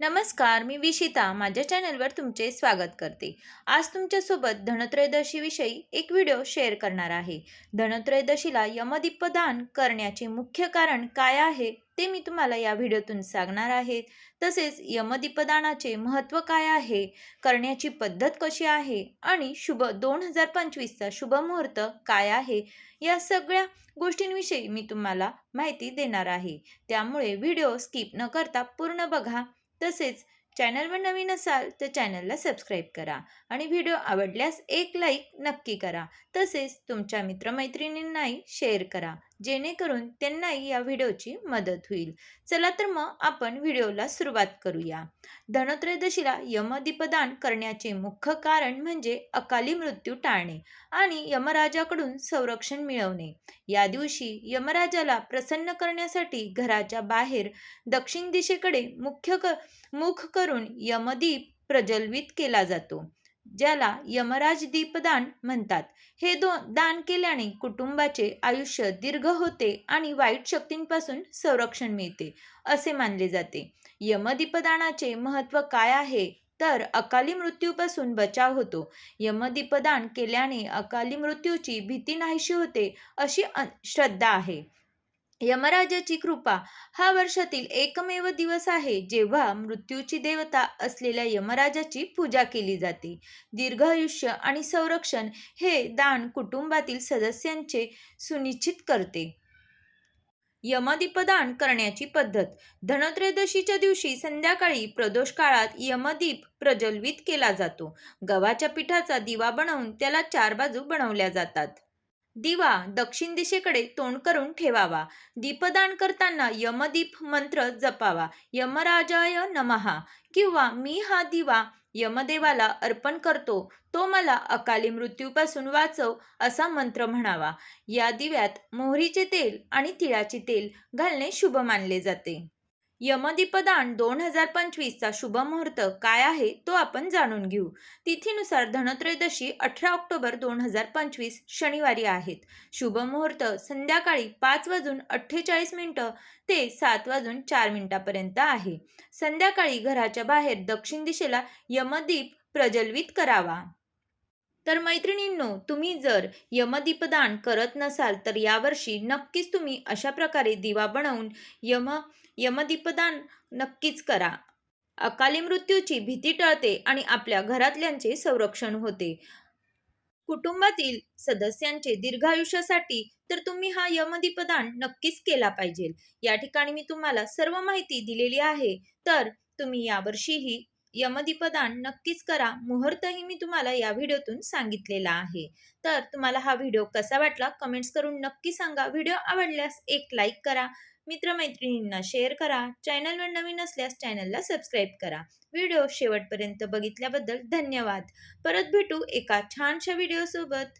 नमस्कार मी विशिता. माझ्या चॅनलवर तुमचे स्वागत करते. आज तुमच्यासोबत धनत्रयोदशीविषयी एक व्हिडिओ शेअर करणार आहे. धनत्रयोदशीला यमदीपदान करण्याचे मुख्य कारण काय आहे ते मी तुम्हाला या व्हिडिओतून सांगणार आहे. तसेच यमदीपदानाचे महत्त्व काय आहे करण्याची पद्धत कशी आहे आणि शुभ दोन हजार पंचवीसचा शुभ मुहूर्त काय आहे या सगळ्या गोष्टींविषयी मी तुम्हाला माहिती देणार आहे. त्यामुळे व्हिडिओ स्किप न करता पूर्ण बघा. तसेच चॅनलवर नवीन असाल तर चॅनलला सबस्क्राईब करा आणि व्हिडिओ आवडल्यास एक लाईक नक्की करा. तसेच तुमच्या मित्रमैत्रिणींनाही शेअर करा. जेणेकरून त्यांनाही या व्हिडिओची मदत होईल. चला तर मग आपण व्हिडिओला सुरुवात करूया. धनत्रयोदशीला यमदीपदान करण्याचे मुख्य कारण म्हणजे अकाली मृत्यू टाळणे आणि यमराजाकडून संरक्षण मिळवणे. या दिवशी यमराजाला प्रसन्न करण्यासाठी घराच्या बाहेर दक्षिण दिशेकडे मुख्य क मुख करून यमदीप प्रज्वलित केला जातो. ज्याला यमराज दीपदान म्हणतात. हे दो दान केल्याने कुटुंबाचे आयुष्य दीर्घ होते आणि वाईट शक्तींपासून संरक्षण मिळते असे मानले जाते. यमदीपदानाचे महत्त्व काय आहे? तर अकाली मृत्यूपासून बचाव होतो. यमदीपदान केल्याने अकाली मृत्यूची भीती नाहीशी होते अशी श्रद्धा आहे. यमराजाची कृपा हा वर्षातील एकमेव दिवस आहे जेव्हा मृत्यूची देवता असलेल्या यमराजाची पूजा केली जाते. दीर्घ आयुष्य आणि संरक्षण हे दान कुटुंबातील सदस्यांचे सुनिश्चित करते. यमदीपदान करण्याची पद्धत. धनत्रयोदशीच्या दिवशी संध्याकाळी प्रदोष काळात यमदीप प्रज्वलित केला जातो. गव्हाच्या पिठाचा दिवा बनवून त्याला चार बाजू बनवल्या जातात. दिवा दक्षिण दिशेकडे तोंड करून ठेवावा. दीपदान करताना यमदीप मंत्र जपावा. यमराजाय नमहा. किंवा मी हा दिवा यमदेवाला अर्पण करतो तो मला अकाली मृत्यूपासून वाचव असा मंत्र म्हणावा. या दिव्यात मोहरीचे तेल आणि तिळाचे तेल घालणे शुभ मानले जाते. यमदीपदान दोन हजार पंचवीसचा शुभ मुहूर्त काय आहे तो आपण जाणून घेऊ. तिथीनुसार धनत्रयोदशी अठरा ऑक्टोबर दोन हजार पंचवीस शनिवारी आहेत. शुभ मुहूर्त संध्याकाळी पाच वाजून अठ्ठेचाळीस मिनटं ते सात वाजून चार मिनिटापर्यंत आहे. संध्याकाळी घराच्या बाहेर दक्षिण दिशेला यमदीप प्रज्वलित करावा. तर मैत्रिणींनो तुम्ही जर यमदीपदान करत नसाल तर यावर्षी नक्कीच तुम्ही अशा प्रकारे दिवा बनवून यम यमदीपदान नक्कीच करा. अकाली मृत्यूची भीती टळते आणि आपल्या घरातल्यांचे संरक्षण होते. कुटुंबातील सदस्यांचे दीर्घायुष्यासाठी तर तुम्ही हा यमदीपदान नक्कीच केला पाहिजे. या ठिकाणी मी तुम्हाला सर्व माहिती दिलेली आहे. तर तुम्ही यावर्षीही यमदीपदान नक्कीच करा. मुहूर्तही मी तुम्हाला या व्हिडिओतून सांगितलेला आहे. तर तुम्हाला हा व्हिडिओ कसा वाटला? कमेंट्स करून नक्की सांगा. व्हिडिओ आवडल्यास एक लाईक करा. मित्रमैत्रिणींना शेअर करा. चॅनलवर नवीन असल्यास चॅनलला सबस्क्राईब करा. व्हिडिओ शेवटपर्यंत बघितल्याबद्दल धन्यवाद. परत भेटू एका छानशा व्हिडिओसोबत.